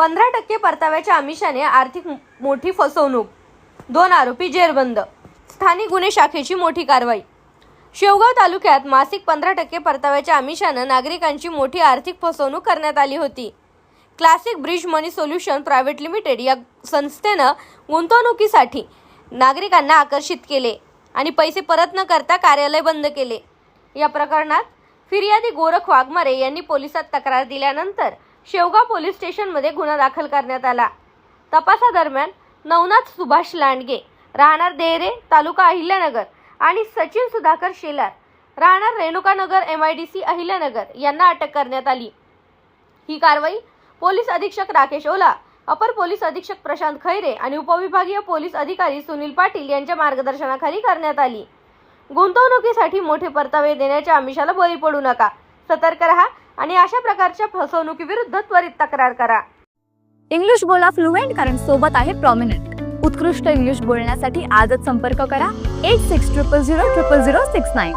पंधरा टक्के परताव्याच्या आमिषाने आर्थिक मोठी फसवणूक. दोन आरोपी जेरबंद. स्थानिक गुन्हे शाखेची मोठी कारवाई. शेवगाव तालुक्यात मासिक पंधरा टक्के परताव्याच्या आमिषानं नागरिकांची मोठी आर्थिक फसवणूक करण्यात आली होती. Classic Bridge Money Solution Private Limited या संस्थेनं गुंतवणुकीसाठी नागरिकांना आकर्षित केले आणि पैसे परत न करता कार्यालय बंद केले. या प्रकरणात फिर्यादी गोरख वाघमारे यांनी पोलिसात तक्रार दिल्यानंतर शेवगाव पोलीस स्टेशनमध्ये गुन्हा दाखल करण्यात आला. तपासादरम्यान नवनाथ सुभाष लांडगे राहणार देहरे तालुका अहिल्यानगर आणि सचिन सुधाकर शेलार राहणार Renukanagar M I D C Ahilyanagar यांना अटक करण्यात आली. ही कारवाई पोलीस अधीक्षक राकेश ओला अपर पोलीस अधीक्षक प्रशांत खैरे आणि उपविभागीय पोलीस अधिकारी सुनील पाटील यांच्या मार्गदर्शनाखाली करण्यात आली. गुंतवणुकीसाठी मोठे परतावे देण्याच्या आमिषाला बळी पडू नका. सतर्क रहा. आणि अशा प्रकारच्या फसवणुकीविरुद्ध त्वरित तक्रार करा. इंग्लिश बोला फ्लुएंट कारण सोबत आहे प्रॉमिनंट उत्कृष्ट इंग्लिश बोलण्यासाठी आजच संपर्क करा. Eight six triple zero triple zero six nine